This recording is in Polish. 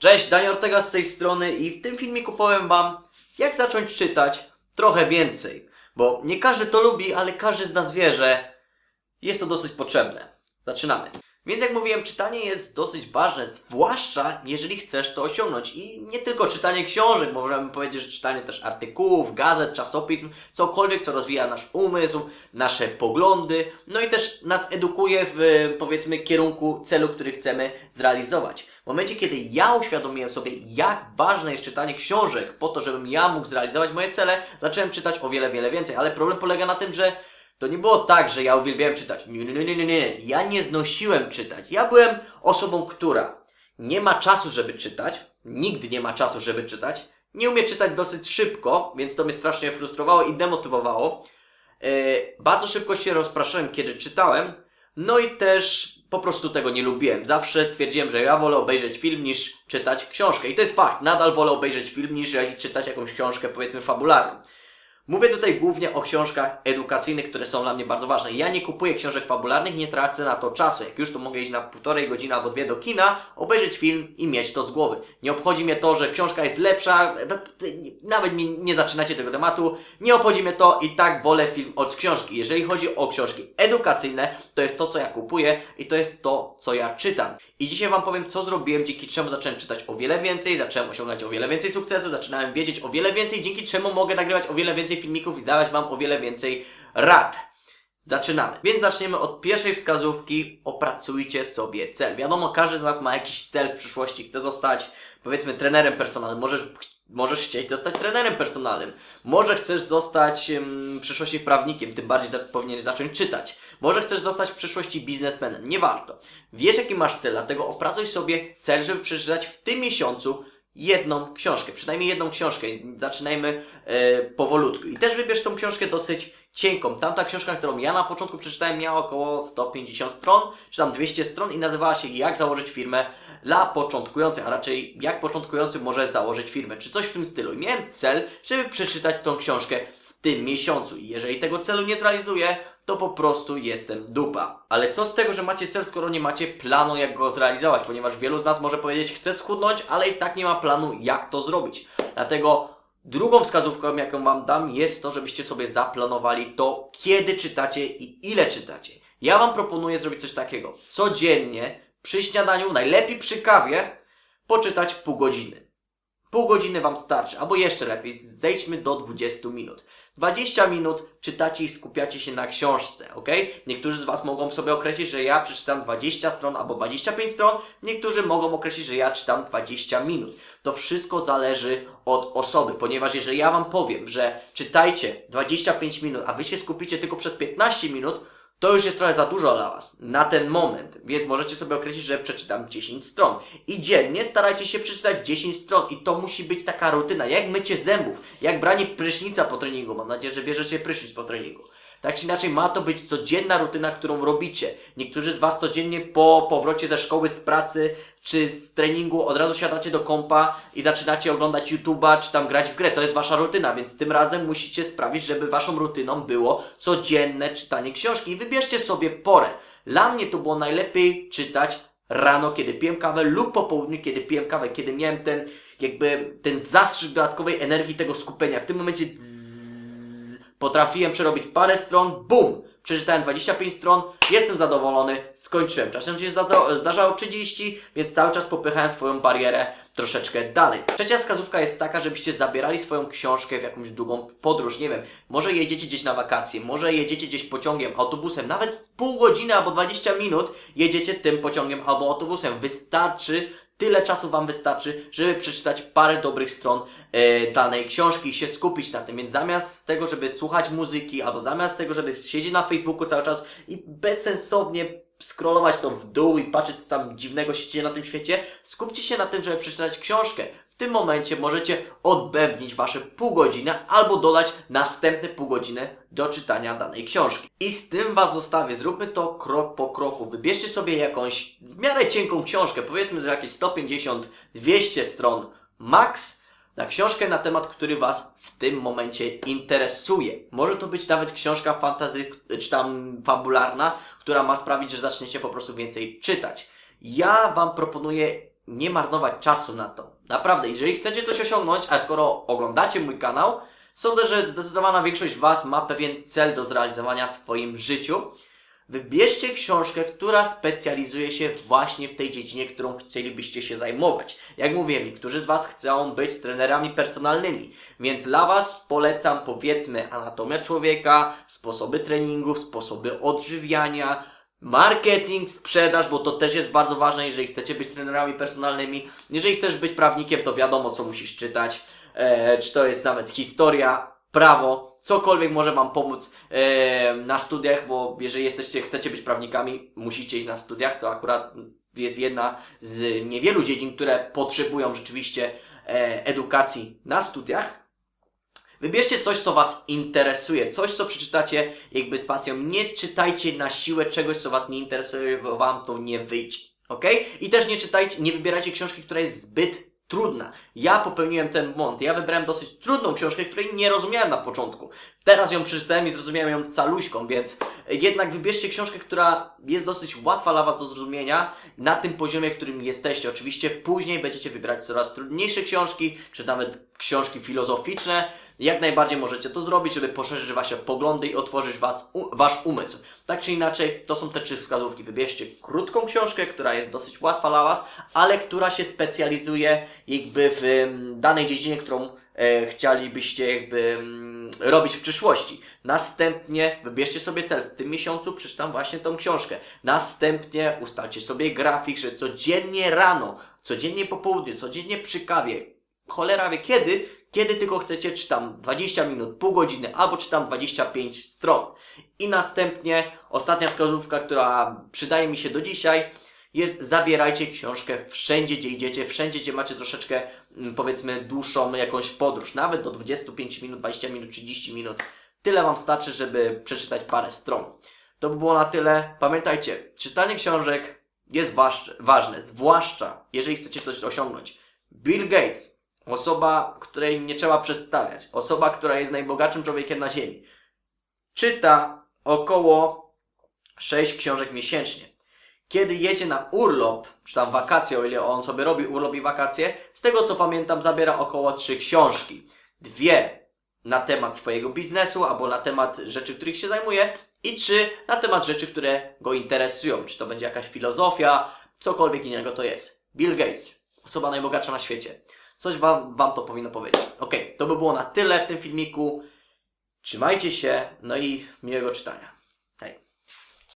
Cześć, Daniel Ortega z tej strony i w tym filmiku powiem Wam, jak zacząć czytać trochę więcej. Bo nie każdy to lubi, ale każdy z nas wie, że jest to dosyć potrzebne. Zaczynamy. Więc jak mówiłem, czytanie jest dosyć ważne, zwłaszcza jeżeli chcesz to osiągnąć. I nie tylko czytanie książek, możemy powiedzieć, że czytanie też artykułów, gazet, czasopism, cokolwiek, co rozwija nasz umysł, nasze poglądy, no i też nas edukuje w, powiedzmy, kierunku celu, który chcemy zrealizować. W momencie, kiedy ja uświadomiłem sobie, jak ważne jest czytanie książek po to, żebym ja mógł zrealizować moje cele, zacząłem czytać o wiele, wiele więcej. Ale problem polega na tym, że to nie było tak, że ja uwielbiałem czytać. Nie, nie, nie, nie, nie. Ja nie znosiłem czytać. Ja byłem osobą, która nie ma czasu, żeby czytać. Nigdy nie ma czasu, żeby czytać. Nie umie czytać dosyć szybko, więc to mnie strasznie frustrowało i demotywowało. Yy, bardzo szybko się rozpraszałem, kiedy czytałem. No i też po prostu tego nie lubiłem. Zawsze twierdziłem, że ja wolę obejrzeć film niż czytać książkę. I to jest fakt. Nadal wolę obejrzeć film niż czytać jakąś książkę, powiedzmy, fabularną. Mówię tutaj głównie o książkach edukacyjnych, które są dla mnie bardzo ważne. Ja nie kupuję książek fabularnych, nie tracę na to czasu. Jak już to mogę iść na półtorej godziny albo dwie do kina, obejrzeć film i mieć to z głowy. Nie obchodzi mnie to, że książka jest lepsza, nawet mi nie zaczynacie tego tematu. Nie obchodzi mnie to i tak wolę film od książki. Jeżeli chodzi o książki edukacyjne, to jest to, co ja kupuję i to jest to, co ja czytam. I dzisiaj Wam powiem, co zrobiłem, dzięki czemu zacząłem czytać o wiele więcej, zacząłem osiągać o wiele więcej sukcesu, zaczynałem wiedzieć o wiele więcej, dzięki czemu mogę nagrywać o wiele więcej filmików i dawać Wam o wiele więcej rad. Zaczynamy. Więc zaczniemy od pierwszej wskazówki. Opracujcie sobie cel. Wiadomo, każdy z nas ma jakiś cel w przyszłości. Chce zostać, powiedzmy, trenerem personalnym. Możesz, możesz chcieć zostać trenerem personalnym. Może chcesz zostać ym, w przyszłości prawnikiem. Tym bardziej tak powinieneś zacząć czytać. Może chcesz zostać w przyszłości biznesmenem. Nie warto. Wiesz, jaki masz cel, dlatego opracuj sobie cel, żeby przeczytać w tym miesiącu jedną książkę, przynajmniej jedną książkę. Zaczynajmy e, powolutku. I też wybierz tą książkę dosyć cienką. Tamta książka, którą ja na początku przeczytałem, miała około 150 stron, czy tam 200 stron i nazywała się Jak założyć firmę dla początkujących, a raczej jak początkujący może założyć firmę, czy coś w tym stylu. I miałem cel, żeby przeczytać tą książkę w tym miesiącu. I jeżeli tego celu nie zrealizuję, to po prostu jestem dupa. Ale co z tego, że macie cel, skoro nie macie planu, jak go zrealizować? Ponieważ wielu z nas może powiedzieć, chcę schudnąć, ale i tak nie ma planu, jak to zrobić. Dlatego drugą wskazówką, jaką Wam dam, jest to, żebyście sobie zaplanowali to, kiedy czytacie i ile czytacie. Ja Wam proponuję zrobić coś takiego. Codziennie przy śniadaniu, najlepiej przy kawie, poczytać pół godziny. Pół godziny Wam starczy, albo jeszcze lepiej, zejdźmy do 20 minut. 20 minut czytacie i skupiacie się na książce, ok? Niektórzy z Was mogą sobie określić, że ja przeczytam 20 stron albo 25 stron, niektórzy mogą określić, że ja czytam 20 minut. To wszystko zależy od osoby, ponieważ jeżeli ja Wam powiem, że czytajcie 25 minut, a Wy się skupicie tylko przez 15 minut, to już jest trochę za dużo dla Was na ten moment, więc możecie sobie określić, że przeczytam 10 stron. I dziennie starajcie się przeczytać 10 stron i to musi być taka rutyna, jak mycie zębów, jak branie prysznica po treningu. Mam nadzieję, że bierzecie prysznic po treningu. Tak czy inaczej ma to być codzienna rutyna, którą robicie. Niektórzy z Was codziennie po powrocie ze szkoły, z pracy czy z treningu od razu siadacie do kompa i zaczynacie oglądać YouTube'a czy tam grać w grę. To jest Wasza rutyna, więc tym razem musicie sprawić, żeby Waszą rutyną było codzienne czytanie książki. I wybierzcie sobie porę. Dla mnie to było najlepiej czytać rano, kiedy piłem kawę lub po południu, kiedy piłem kawę, kiedy miałem ten jakby ten zastrzyk dodatkowej energii tego skupienia. W tym momencie potrafiłem przerobić parę stron, bum! Przeczytałem 25 stron, jestem zadowolony, skończyłem. Czasem się zdarzało, zdarzało 30, więc cały czas popychałem swoją barierę troszeczkę dalej. Trzecia wskazówka jest taka, żebyście zabierali swoją książkę w jakąś długą podróż. Nie wiem, może jedziecie gdzieś na wakacje, może jedziecie gdzieś pociągiem, autobusem, nawet pół godziny albo 20 minut jedziecie tym pociągiem albo autobusem. Wystarczy Tyle czasu Wam wystarczy, żeby przeczytać parę dobrych stron e, danej książki i się skupić na tym. Więc zamiast tego, żeby słuchać muzyki, albo zamiast tego, żeby siedzieć na Facebooku cały czas i bezsensownie scrollować to w dół i patrzeć, co tam dziwnego się dzieje na tym świecie, skupcie się na tym, żeby przeczytać książkę. Tym momencie możecie odbębnić Wasze pół godziny albo dodać następne pół godziny do czytania danej książki. I z tym Was zostawię. Zróbmy to krok po kroku. Wybierzcie sobie jakąś w miarę cienką książkę, powiedzmy, że jakieś 150-200 stron max, na książkę na temat, który Was w tym momencie interesuje. Może to być nawet książka fantazy, czy tam fabularna, która ma sprawić, że zaczniecie po prostu więcej czytać. Ja Wam proponuję nie marnować czasu na to. Naprawdę, jeżeli chcecie coś osiągnąć, a skoro oglądacie mój kanał, sądzę, że zdecydowana większość Was ma pewien cel do zrealizowania w swoim życiu. Wybierzcie książkę, która specjalizuje się właśnie w tej dziedzinie, którą chcielibyście się zajmować. Jak mówiłem, niektórzy z Was chcą być trenerami personalnymi, więc dla Was polecam powiedzmy anatomia człowieka, sposoby treningu, sposoby odżywiania, marketing, sprzedaż, bo to też jest bardzo ważne, jeżeli chcecie być trenerami personalnymi. Jeżeli chcesz być prawnikiem, to wiadomo, co musisz czytać. E, czy to jest nawet historia, prawo, cokolwiek może Wam pomóc e, na studiach, bo jeżeli jesteście, chcecie być prawnikami, musicie iść na studiach, to akurat jest jedna z niewielu dziedzin, które potrzebują rzeczywiście e, edukacji na studiach. Wybierzcie coś, co Was interesuje, coś, co przeczytacie jakby z pasją. Nie czytajcie na siłę czegoś, co Was nie interesuje, bo Wam to nie wyjdzie. Ok? I też nie czytajcie, nie wybierajcie książki, która jest zbyt trudna. Ja popełniłem ten błąd. Ja wybrałem dosyć trudną książkę, której nie rozumiałem na początku. Teraz ją przeczytałem i zrozumiałem ją caluśką, więc jednak wybierzcie książkę, która jest dosyć łatwa dla Was do zrozumienia na tym poziomie, którym jesteście. Oczywiście później będziecie wybierać coraz trudniejsze książki, czy nawet książki filozoficzne. Jak najbardziej możecie to zrobić, żeby poszerzyć Wasze poglądy i otworzyć was, u, Wasz umysł. Tak czy inaczej, to są te trzy wskazówki. Wybierzcie krótką książkę, która jest dosyć łatwa dla Was, ale która się specjalizuje jakby w em, danej dziedzinie, którą e, chcielibyście jakby em, robić w przyszłości. Następnie wybierzcie sobie cel. W tym miesiącu przeczytam właśnie tą książkę. Następnie ustalcie sobie grafik, że codziennie rano, codziennie po południu, codziennie przy kawie, cholera wie kiedy, kiedy tylko chcecie, czytam 20 minut, pół godziny, albo czytam 25 stron. I następnie ostatnia wskazówka, która przydaje mi się do dzisiaj, jest zabierajcie książkę wszędzie, gdzie idziecie, wszędzie, gdzie macie troszeczkę, mm, powiedzmy, dłuższą jakąś podróż, nawet do 25 minut, 20 minut, 30 minut. Tyle Wam starczy, żeby przeczytać parę stron. To by było na tyle. Pamiętajcie, czytanie książek jest waż- ważne, zwłaszcza jeżeli chcecie coś osiągnąć. Bill Gates, osoba, której nie trzeba przedstawiać, osoba, która jest najbogatszym człowiekiem na Ziemi, czyta około 6 książek miesięcznie. Kiedy jedzie na urlop, czy tam wakacje, o ile on sobie robi urlop i wakacje, z tego co pamiętam, zabiera około 3 książki. Dwie na temat swojego biznesu albo na temat rzeczy, których się zajmuje, i trzy na temat rzeczy, które go interesują. Czy to będzie jakaś filozofia, cokolwiek innego to jest. Bill Gates, osoba najbogatsza na świecie. Coś wam, wam to powinno powiedzieć. Ok, to by było na tyle w tym filmiku. Trzymajcie się, no i miłego czytania.